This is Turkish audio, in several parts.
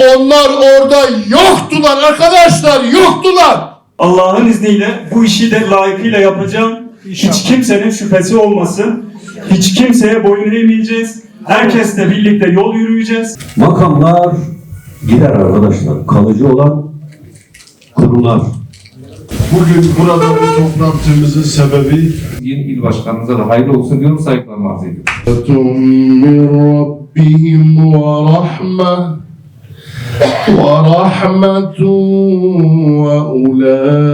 Onlar orada yoktular arkadaşlar yoktular. Allah'ın izniyle bu işi de layıkıyla yapacağım. Hiç kimsenin şüphesi olmasın. Hiç kimseye boyun eğmeyeceğiz. Herkesle birlikte yol yürüyeceğiz. Makamlar gider arkadaşlar. Kalıcı olan kurular. Bugün burada bu toplantımızın sebebi Yeni il başkanımıza da hayırlı olsun diyorum saygılarımı arz ediyorum. من ربهم ورحمة ورحمة وأولئك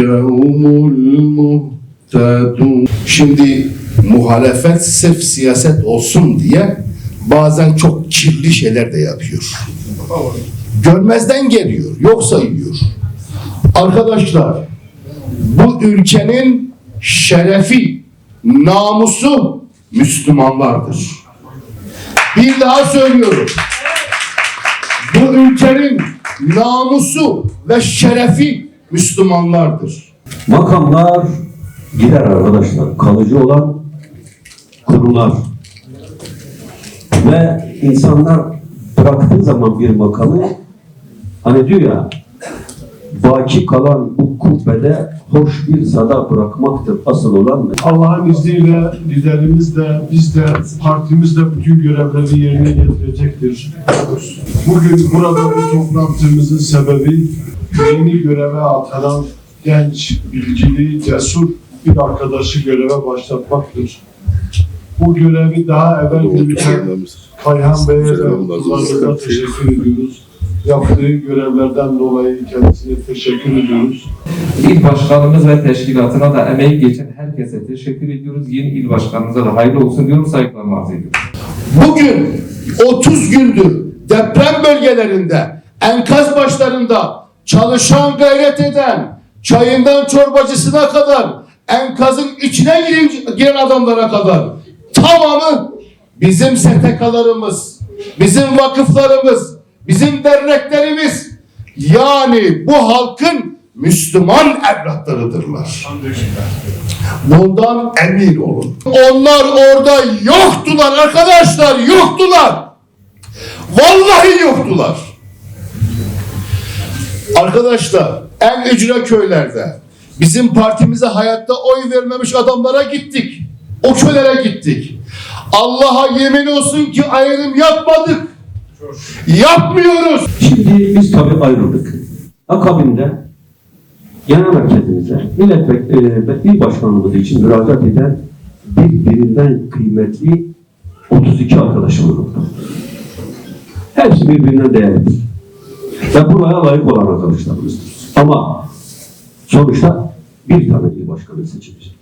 هم المهتدون Şimdi muhalefet sırf siyaset olsun diye bazen çok kirli şeyler de yapıyor. Görmezden geliyor, yok sayıyor. Arkadaşlar, bu ülkenin şerefi, namusu Müslümanlardır. Bir daha söylüyorum. Bu ülkenin namusu ve şerefi Müslümanlardır. Makamlar gider arkadaşlar. Kalıcı olan kurular. Ve insanlar bıraktığı zaman bir makamı hani diyor ya baki kalan bu kubbede hoş bir sada bırakmaktır asıl olan Allah'ın izniyle liderimiz de biz de partimiz de bütün görevleri yerine getirecektir. Bugün burada bu toplantımızın sebebi yeni göreve atanan genç, bilgili, cesur bir arkadaşı göreve başlatmaktır. Bu görevi daha evvel yürüten Kayhan Bey'e de teşekkür ediyoruz. Yaptığı görevlerden dolayı kendisine teşekkür ediyoruz. İl başkanımız ve teşkilatına da emeği geçen herkese teşekkür ediyoruz. Yeni il başkanımıza da hayırlı olsun diyorum saygılarımı arz ediyorum. Bugün 30 gündür deprem bölgelerinde, enkaz başlarında çalışan gayret eden, çayından çorbacısına kadar, enkazın içine giren, giren adamlara kadar tamamı bizim STK'larımız, bizim vakıflarımız, bizim derneklerimiz yani bu halkın Müslüman evlatlarıdırlar. Bundan emin olun. Onlar orada yoktular arkadaşlar, yoktular. Vallahi yoktular. Arkadaşlar, en ücra köylerde bizim partimize hayatta oy vermemiş adamlara gittik. O köylere gittik. Allah'a yemin olsun ki ayrım yapmadık. Yapmıyoruz. Şimdi biz tabii ayrıldık. Akabinde genel merkezimize milletvekili il başkanımız için müracaat eden birbirinden kıymetli 32 arkadaşımız oldu. Hepsi birbirinden değerlidir. Ve buraya layık olan arkadaşlarımızdır. Ama sonuçta bir tane il başkanı seçilecek.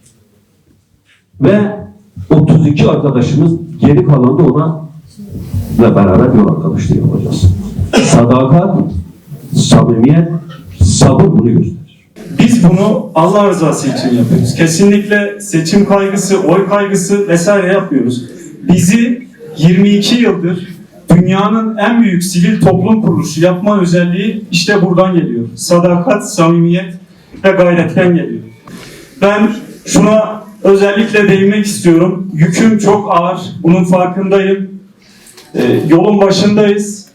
Ve 32 arkadaşımız geri kalan da ona ve beraber yol arkadaşlığı yapacağız. Sadakat, samimiyet, sabır bunu gösterir. Biz bunu Allah rızası için yapıyoruz. Kesinlikle seçim kaygısı, oy kaygısı vesaire yapmıyoruz. Bizi 22 yıldır dünyanın en büyük sivil toplum kuruluşu yapma özelliği işte buradan geliyor. Sadakat, samimiyet ve gayretten geliyor. Ben şuna özellikle değinmek istiyorum. Yüküm çok ağır. Bunun farkındayım. Ee, yolun başındayız.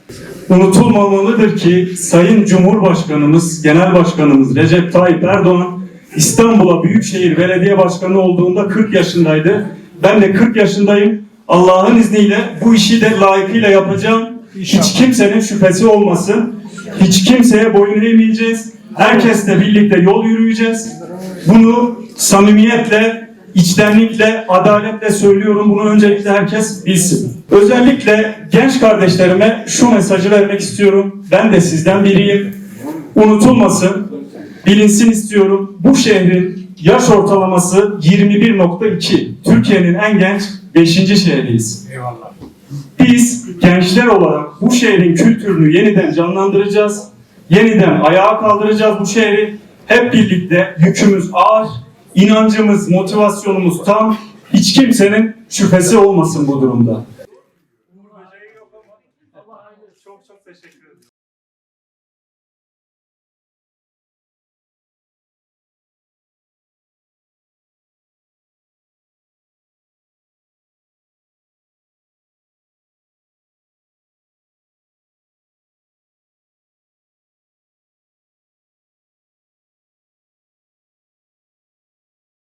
Unutulmamalıdır ki Sayın Cumhurbaşkanımız, Genel Başkanımız Recep Tayyip Erdoğan İstanbul'a Büyükşehir Belediye Başkanı olduğunda 40 yaşındaydı. Ben de 40 yaşındayım. Allah'ın izniyle bu işi de layıkıyla yapacağım. Hiç kimsenin şüphesi olmasın. Hiç kimseye boyun eğmeyeceğiz. Herkesle birlikte yol yürüyeceğiz. Bunu samimiyetle, içtenlikle, adaletle söylüyorum. Bunu öncelikle herkes bilsin. Özellikle genç kardeşlerime şu mesajı vermek istiyorum. Ben de sizden biriyim. Unutulmasın, bilinsin istiyorum. Bu şehrin yaş ortalaması 21.2. Türkiye'nin en genç 5. şehriyiz. Biz gençler olarak bu şehrin kültürünü yeniden canlandıracağız. Yeniden ayağa kaldıracağız bu şehri. Hep birlikte yükümüz ağır, inancımız, motivasyonumuz tam. Hiç kimsenin şüphesi olmasın bu durumda.